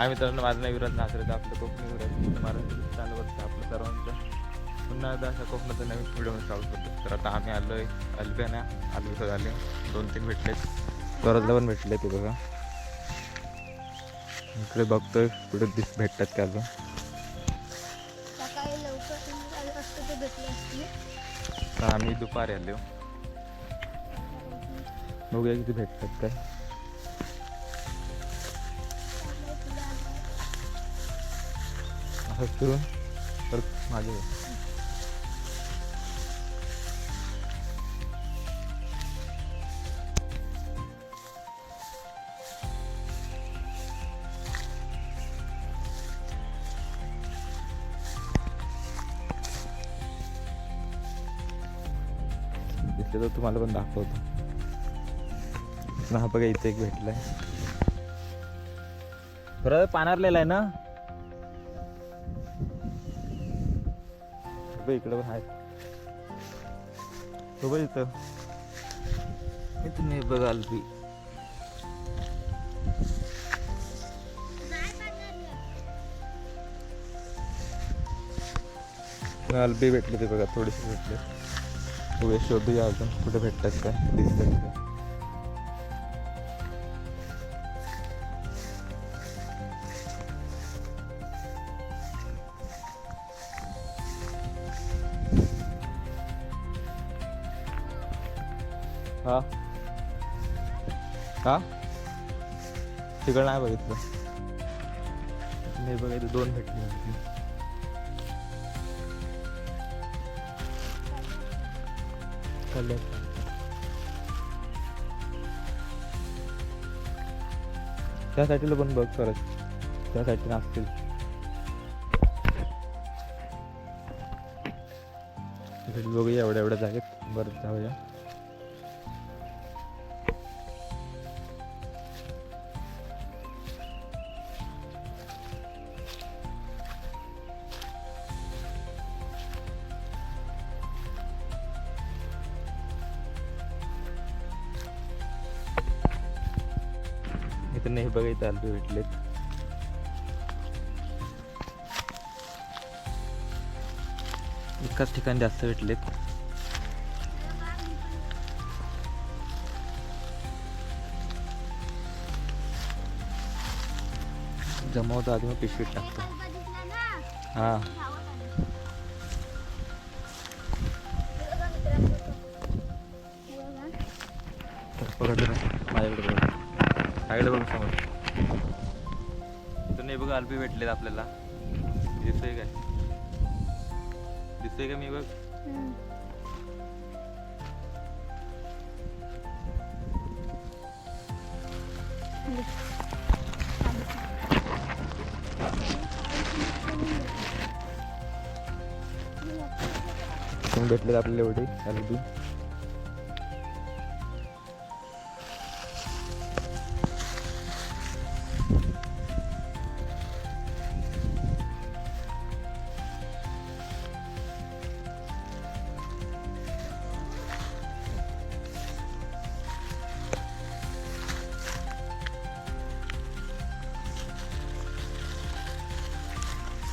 हा मित्रांनो माझं नाव विराज नाचरे आपलं कोकणी विराज मराठी चालवत आपलं सर्वांचं. पुन्हा एकदा अशा कोकणाचं नवीन व्हिडिओ स्वागत करतो. तर आता आम्ही आलो आहे अल्ब्याना अल्बिसत आले दोन तीन भेटले स्वराजला पण भेटले ते बघा. इकडे बघतोय कुठे दिस भेटतात का अजून? असते असते तर आम्ही दुपारी आलो. बघूया किती भेटतात काय. असं फिरून तर माझे तर तुम्हाला पण दाखवतो. हा बघा इथे एक भेटलाय. बरं पानारलेला आहे ना? बघ इकडे पण आहेत. तो बघ इथं. इथं नाही बघाल बी अल्बी भेटले ते बघा थोडेसे भेटले. बघूया शोधूया अजून कुठे भेटतात काय दिसतात काय. हा. का? तिकडं नाही बघितलं. नाही बघितलं दोन भेटले आणखी. त्यासाठीला पण बघ परत. त्यासाठी नसतील असतील बघूया एवढ्या एवढ्या जागेत. बरं जाऊया. इथं नाही बघायचं आलबी भेटलेत एकाच ठिकाणी जास्त भेटलेत जमावतो आधी मग पिशवीत टाकतो हा तर पकडलं ना माझ्याकडे बघ माझ्याकडे बघ समोर. तर नाही बघ अल्पी भेटलेत आपल्याला. दिसतोय काय? दिसतोय का मी बघ? भेटले भेटलेत आपल्याला एवढे अल्पी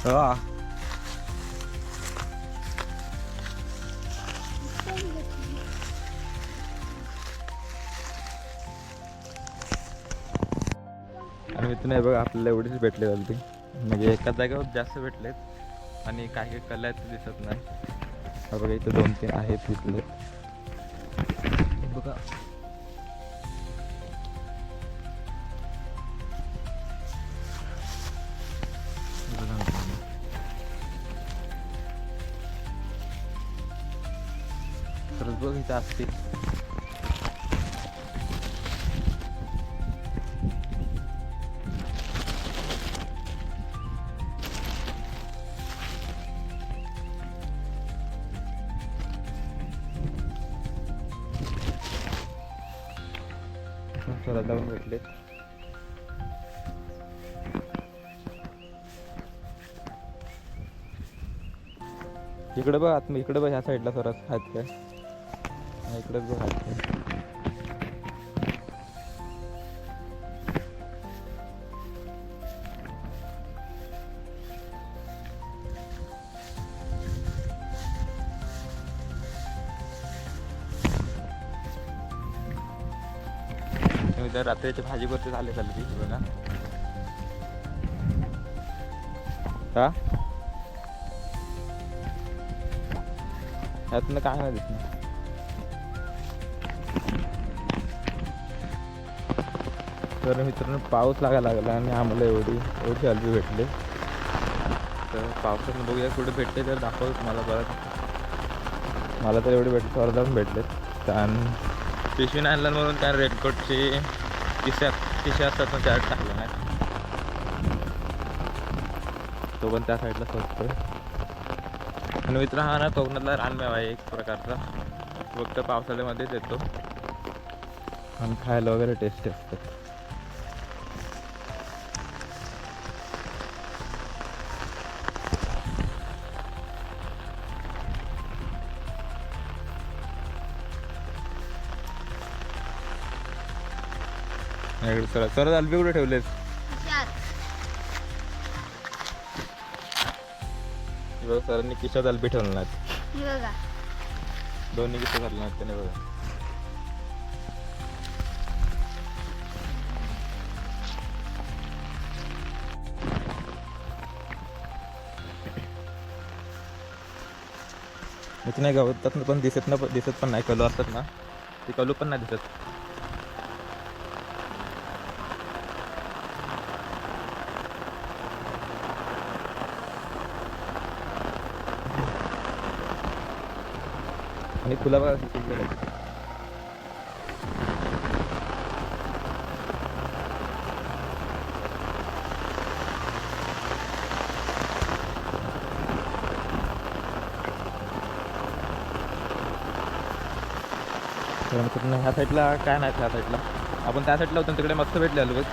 हा आणि मित्र नाही बघा आपल्याला एवढेच भेटले झाले म्हणजे एका जागेवर जास्त भेटलेत आणि काही काही कला दिसत नाही. बघा इथं दोन तीन आहेत तिथले. बघा. बघित असते. लावून भेटले इकडे बघ आत इकडे बघ ह्या साईडला स्वरात आहेत काय. इकडंच बघा. तर रात्रीच्या भाजी करते झाले चालले ती बघा हा? यातनं काय माहिती? तर मित्रांनो पाऊस लागायला लागला आणि आम्हाला एवढी एवढी हलवी भेटली. तर पावसात बघूया कुठे भेटते तर दाखवतो तुम्हाला परत. मला तर एवढे भेटले थोडं जाऊन भेटलेत आणि पिशवी नाही आणलं म्हणून त्या रेनकोटची किस्या किस्या असतात ना त्यात टाकलं नाही. तो पण त्या साईडला स्वस्त आणि मित्र हा ना कोकणातला रानमेवा आहे एक प्रकारचा. फक्त पावसाळ्यामध्येच येतो. आणि खायला वगैरे टेस्टी असतात इकडे सर सर अल्बी कुठे ठेवलेस. बघा सरांनी किशात अल्बी ठेवलं नाहीत दोन्ही किस्से घातले नाहीत त्याने बघा. इथे नाही गवतात पण दिसत ना दिसत पण नाही कलू असतात ना. ते कलू पण नाही दिसत. आणि तुला बघा ह्या साईडला काय नाही ह्या साईडला. आपण त्या साईडला होतो तिकडे मस्त भेटले आलो बघ.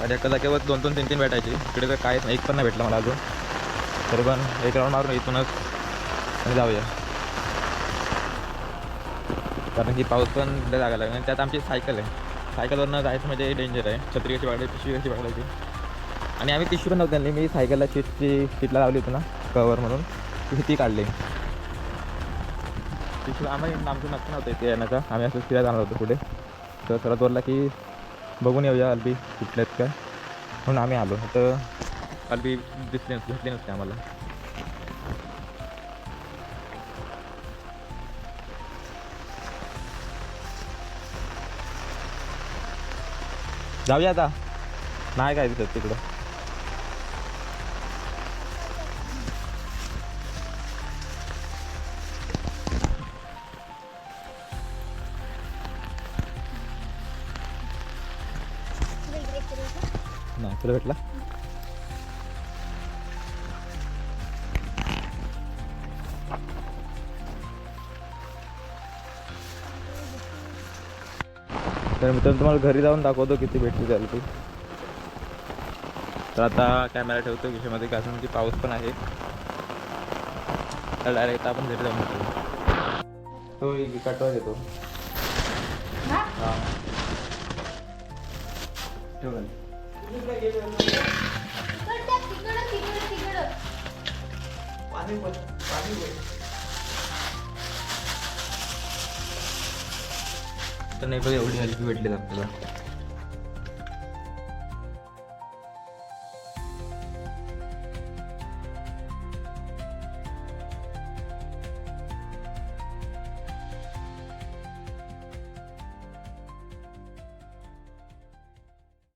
माझ्या एका जागेवर दोन दोन तीन तीन भेटायचे. इकडे तर कायच नाही एक पण नाही भेटला मला अजून. तर पण एक राऊंड मारून इथूनच आणि जाऊया. कारण की पाऊस पण लय लागायला लागला. आणि त्यात आमची सायकल आहे. सायकलवरनं जायचं म्हणजे डेंजर आहे. छत्री कशी पकडायची पिशवी कशी पकडायची आणि आम्ही पिशवी पण नव्हती आणली. मी सायकलला सीटची सीटला लावली होती ना कवर म्हणून. ती ती काढली. पिशवी आम्ही आमचं नक्की नव्हतं इथे येण्याचा. आम्ही असं फिरायला जाणार होतो पुढे. तर सरत बोलला की बघून येऊया अल्बी कुठल्यात काय. म्हणून आम्ही आलो. तर अल्बी दिसली नसते भेटली नसते आम्हाला. जाऊया आता. नाही काय तिथं तिकडं. नाही तुला भेटला? तर मित्रांनो तुम्हाला घरी जाऊन दाखवतो किती भेटली जाईल ती. तर आता कॅमेरा ठेवतो विषयामध्ये कारण की पाऊस पण आहे. तर डायरेक्ट आपण घरी जाऊन भेटू तो कटवा घेतो हा? तर नाही बघ एवढी हलकी भेटली आपल्याला.